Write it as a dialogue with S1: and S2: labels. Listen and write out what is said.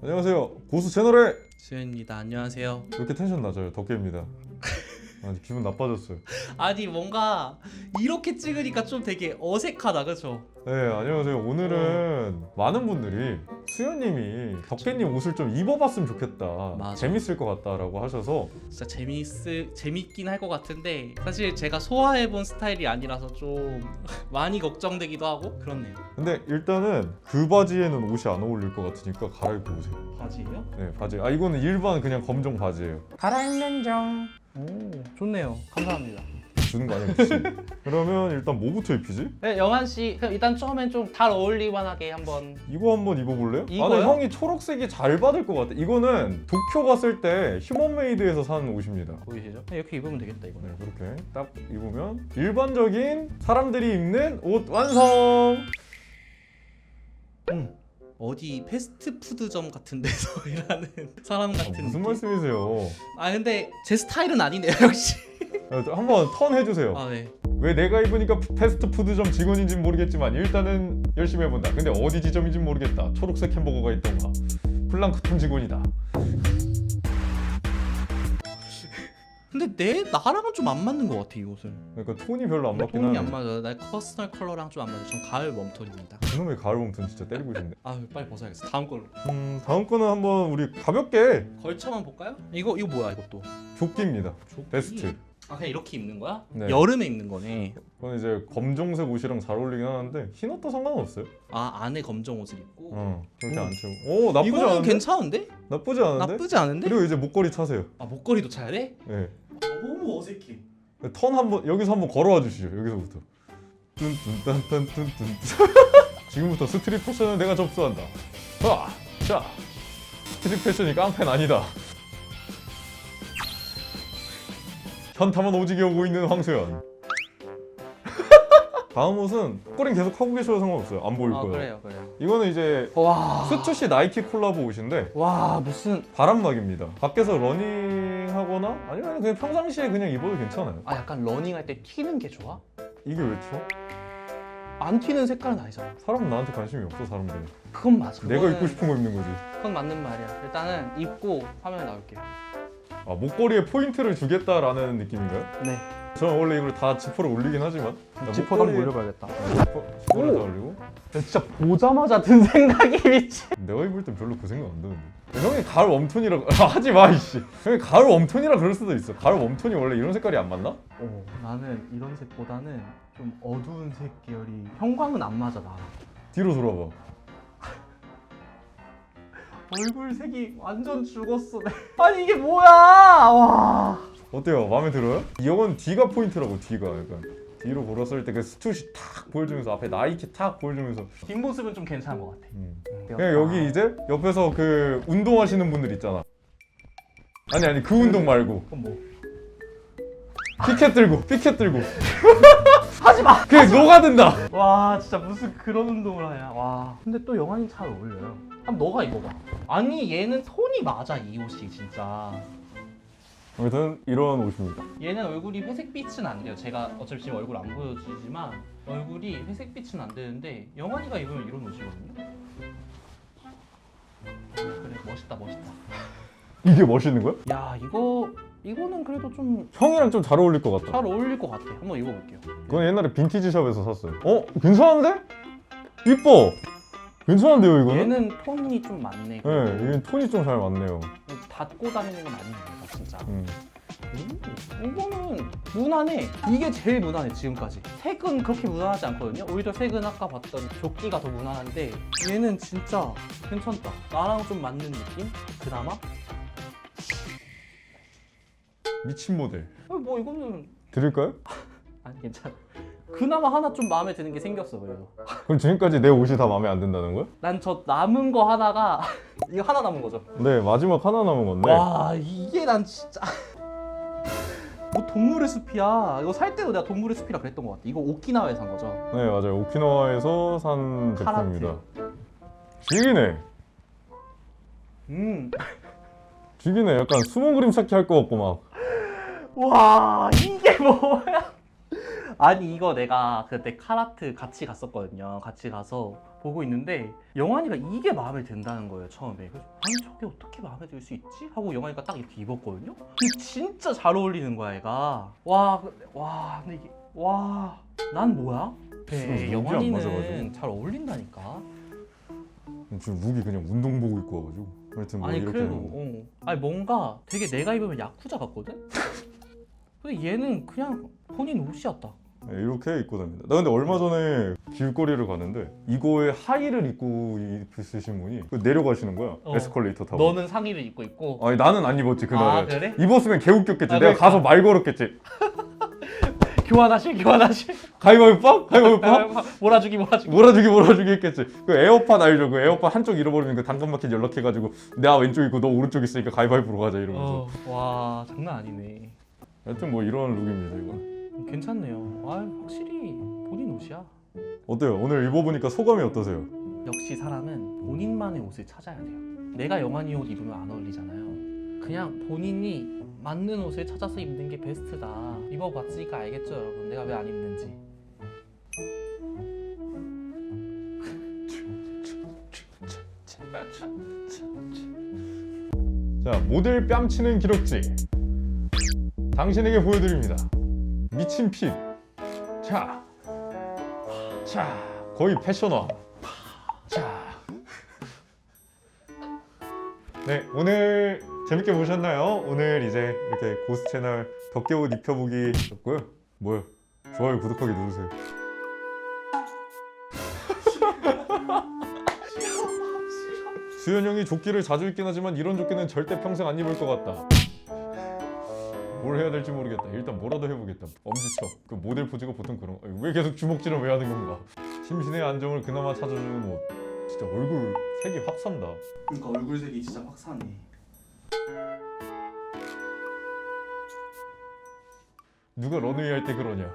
S1: 안녕하세요. 고수 채널에
S2: 수현입니다. 안녕하세요.
S1: 왜 이렇게 텐션 낮아요? 덕계입니다. 아니 기분 나빠졌어요.
S2: 아니 뭔가 이렇게 찍으니까 좀 되게 어색하다, 그렇죠?
S1: 네 안녕하세요. 오늘은 많은 분들이 수현님이 덕계님 옷을 좀 입어봤으면 좋겠다.
S2: 맞아.
S1: 재밌을 것 같다라고 하셔서
S2: 진짜 재밌을 재밌긴 할 것 같은데 사실 제가 소화해본 스타일이 아니라서 좀 많이 걱정되기도 하고 그렇네요.
S1: 근데 일단은 그 바지에는 옷이 안 어울릴 것 같으니까 갈아입고 오세요.
S2: 바지예요?
S1: 네 바지. 아 이거는 일반 그냥 검정 바지예요.
S2: 갈아입는 정. 오 좋네요. 감사합니다.
S1: 주는 거 아니야? 그러면 일단 뭐부터 입히지?
S2: 네, 영한 씨 그럼 일단 처음엔 좀 잘 어울릴만하게 한번.
S1: 이거 한번 입어볼래요? 아,
S2: 이거요?
S1: 근데 형이 초록색이 잘 받을 것 같아. 이거는 도쿄 갔을 때 휴먼메이드에서 산 옷입니다.
S2: 보이시죠? 네, 이렇게 입으면 되겠다 이거.
S1: 네, 그렇게 딱 입으면 일반적인 사람들이 입는 옷 완성.
S2: 음. 어디 패스트푸드점 같은 데서 일하는 사람
S1: 아,
S2: 같은
S1: 무슨
S2: 느낌?
S1: 말씀이세요?
S2: 아 근데 제 스타일은 아니네요 역시.
S1: 아, 저 한번 턴 해주세요.
S2: 아 네.
S1: 왜 내가 입으니까 패스트푸드점 직원인지 는 모르겠지만 일단은 열심히 해본다. 근데 어디 지점인지 모르겠다. 초록색 햄버거가 있던가. 플랑크톤 직원이다.
S2: 근데 내 나랑은 좀 안 맞는 것 같아 이 옷은.
S1: 그러니까 톤이 별로 안 맞긴
S2: 톤이 안
S1: 하네.
S2: 맞아. 나 퍼스널 컬러랑 좀 안 맞아. 전 가을 웜톤입니다.
S1: 그놈의 가을 봄톤 진짜 때리고 싶네.
S2: 아 빨리 벗어야겠어. 다음 걸로.
S1: 음, 다음 거는 한번 우리 가볍게
S2: 걸쳐만 볼까요? 이거 이거 뭐야 이것도?
S1: 조끼입니다.
S2: 조끼.
S1: 베스트.
S2: 아 그냥 이렇게 입는 거야?
S1: 네.
S2: 여름에 입는 거네.
S1: 그건 이제 검정색 옷이랑 잘 어울리긴 하는데 흰 옷도 상관없어요.
S2: 아 안에 검정 옷을 입고.
S1: 어, 그렇게
S2: 음.
S1: 안 채우고. 오, 나쁘지
S2: 이거는
S1: 않은데?
S2: 괜찮은데?
S1: 나쁘지 않은데?
S2: 나쁘지 않은데?
S1: 그리고 이제 목걸이 차세요.
S2: 아 목걸이도 차야 돼?
S1: 예.
S2: 너무 어색해.
S1: 턴 한번 여기서 한번 걸어와 주시죠. 여기서부터. 뚠뚠딴딴뚠뚠. 지금부터 스트릿 패션을 내가 접수한다. 자, 자. 스트릿 패션이 깡패는 아니다. 현타만 오지게 오고 있는 황소연. 다음 옷은 꼬린 계속 하고 계셔도 상관없어요. 안 보일
S2: 아
S1: 거예요.
S2: 그래요 그래요.
S1: 이거는 이제
S2: 와.
S1: 스투시 나이키 콜라보 옷인데
S2: 와 무슨
S1: 바람막입니다. 밖에서 러닝하거나 아니면 그냥 평상시에 그냥 입어도 괜찮아요.
S2: 아 약간 러닝할 때 튀는 게 좋아?
S1: 이게 왜 튀어?
S2: 안 튀는 색깔은 아니잖아.
S1: 사람은 나한테 관심이 없어 사람들은.
S2: 그건 맞아.
S1: 내가
S2: 그거는-
S1: 입고 싶은 거 입는 거지.
S2: 그건 맞는 말이야. 일단은 입고 화면에 나올게요.
S1: 아 목걸이에 포인트를 주겠다라는 느낌인가요?
S2: 네.
S1: 저는 원래 이걸 다 지퍼를 올리긴 하지만
S2: 지퍼도 한번 올려봐야겠다.
S1: 지퍼, 지퍼를 다 올리고
S2: 진짜 보자마자 든 생각이 미치.
S1: 내가 입을 땐 별로 그 생각 안 드는데 형이 가을 웜톤이라 아, 하지 마 이씨 형이 가을 웜톤이라 그럴 수도 있어 가을 웜톤이 원래 이런 색깔이 안 맞나?
S2: 어, 나는 이런 색보다는 좀 어두운 색 계열이 형광은 안 맞아 나.
S1: 뒤로 돌아봐
S2: 얼굴 색이 완전 죽었어. 아니 이게 뭐야? 와.
S1: 어때요? 마음에 들어요? 이건 뒤가 포인트라고 뒤가 약간 뒤로 걸었을 때 그 스투시 탁 보여주면서 앞에 나이키 탁 보여주면서
S2: 뒷모습은 좀 괜찮은 것 같아.
S1: 음.
S2: 아.
S1: 그냥 여기 이제 옆에서 그 운동하시는 분들 있잖아 아니 아니 그 운동 말고
S2: 뭐?
S1: 피켓 들고 피켓 들고
S2: 하지 마.
S1: 그게 녹아든다
S2: 와 진짜 무슨 그런 운동을 하냐. 와. 근데 또 영환이 잘 어울려요. 한번 너가 입어봐. 아니 얘는 톤이 맞아 이 옷이 진짜.
S1: 아무튼 이런 옷입니다
S2: 얘는 얼굴이 회색빛은 안 돼요. 제가 어차피 지금 얼굴 안 보여지지만 얼굴이 회색빛은 안 되는데 영환이가 입으면 이런 옷이거든요. 그래 멋있다 멋있다.
S1: 이게 멋있는 거야?
S2: 야 이거 이거는 그래도 좀 잘
S1: 형이랑 좀 잘 어울릴 것 같다
S2: 어울릴 것 같아. 한번 입어볼게요.
S1: 그건 옛날에 빈티지 샵에서 샀어요 어? 괜찮은데? 이뻐 괜찮은데요 이거는?
S2: 얘는 톤이 좀 많네.
S1: 네 이게 톤이 좀 잘 맞네요
S2: 닫고 다니는 건 아니네 진짜.
S1: 음.
S2: 음, 이거는 무난해. 이게 제일 무난해 지금까지. 색은 그렇게 무난하지 않거든요. 오히려 색은 아까 봤던 조끼가 더 무난한데 얘는 진짜 괜찮다. 나랑 좀 맞는 느낌? 그나마?
S1: 미친 모델
S2: 어, 뭐 이거는
S1: 드릴까요?
S2: 아니 괜찮아. 그나마 하나 좀 마음에 드는 게 생겼어 그래도.
S1: 그럼 지금까지 내 옷이 다 마음에 안 든다는 거야?
S2: 난 저 남은 거 하나가 이거 하나 남은 거죠.
S1: 네 마지막 하나 남은 건데
S2: 와 이게 난 진짜 뭐 동물의 숲이야. 이거 살 때도 내가 동물의 숲이라 그랬던 것 같아. 이거 오키나와에 산 거죠.
S1: 네 맞아요 오키나와에서 산 제품입니다 죽이네
S2: 음.
S1: 죽이네 약간 숨은 그림 찾기 할것 같고 막
S2: 와 이게 뭐야? 아니 이거 내가 그때 카라트 같이 갔었거든요. 같이 가서 보고 있는데 영환이가 이게 마음에 든다는 거예요 처음에 그래서 아니 저게 어떻게 마음에 들 수 있지? 하고 영환이가 딱 이렇게 입었거든요 근데 진짜 잘 어울리는 거야 얘가 와, 근데- 와 근데 이게 와 난 뭐야?
S1: 지금
S2: 네, 영환이는. 잘 어울린다니까
S1: 지금 룩이 그냥 운동복 입고 와가지고 하여튼 뭐
S2: 아니
S1: 이렇게
S2: 그래도
S1: 뭐.
S2: 어. 아니 뭔가 되게 내가 입으면 야쿠자 같거든? 근데 얘는 그냥 본인 옷이었다
S1: 네, 이렇게 입고 다닙니다. 나 근데 얼마 전에 길거리를 가는데 이거에 하의를 입고 있으신 분이 그 내려가시는 거야
S2: 어.
S1: 에스컬레이터 타고.
S2: 너는 상의를 입고 있고
S1: 아니 나는 안 입었지 그날은.
S2: 아, 그래?
S1: 입었으면 개웃겼겠지.
S2: 아,
S1: 내가
S2: 그러니까.
S1: 가서 말 걸었겠지.
S2: 교환하실 교환하실
S1: 가위바위보? 가위바위보?
S2: 몰아주기 몰아주기
S1: 몰아주기 몰아주기 했겠지. 그 에어팟 알죠? 그 에어팟 한쪽 잃어버리면 그 당근마켓 연락해가지고 내가 왼쪽 있고 너 오른쪽 있으니까 가위바위보로 가자 이러면서.
S2: 어, 와 장난 아니네
S1: 하여튼 뭐 이런 룩입니다 이건.
S2: 괜찮네요. 아 확실히 본인 옷이야.
S1: 어때요? 오늘 입어보니까 소감이 어떠세요?
S2: 역시 사람은 본인만의 옷을 찾아야 돼요. 내가 영환이 옷 입으면 안 어울리잖아요. 그냥 본인이 맞는 옷을 찾아서 입는 게 베스트다. 입어봤으니까 알겠죠 여러분? 내가 왜 안 입는지.
S1: 자 모델 뺨치는 기럭지. 당신에게 보여드립니다 미친 핏 자, 자 거의 패션화 자. 네 오늘 재밌게 보셨나요? 오늘 이제 이렇게 고스 채널 덮개 옷 입혀보기 였고요 뭐요? 좋아요 구독하기 누르세요 수현 형이 조끼를 자주 입긴 하지만 이런 조끼는 절대 평생 안 입을 것 같다. 뭘 해야 될지 모르겠다. 일단 뭐라도 해보겠다. 엄지척. 그 모델 포즈가 보통 그런. 거. 왜 계속 주먹질을 왜 하는 건가? 심신의 안정을 그나마 찾아주는 옷. 진짜 얼굴 색이 확 산다.
S2: 그러니까 얼굴색이 진짜 확 사네
S1: 누가 런웨이 할 때 그러냐?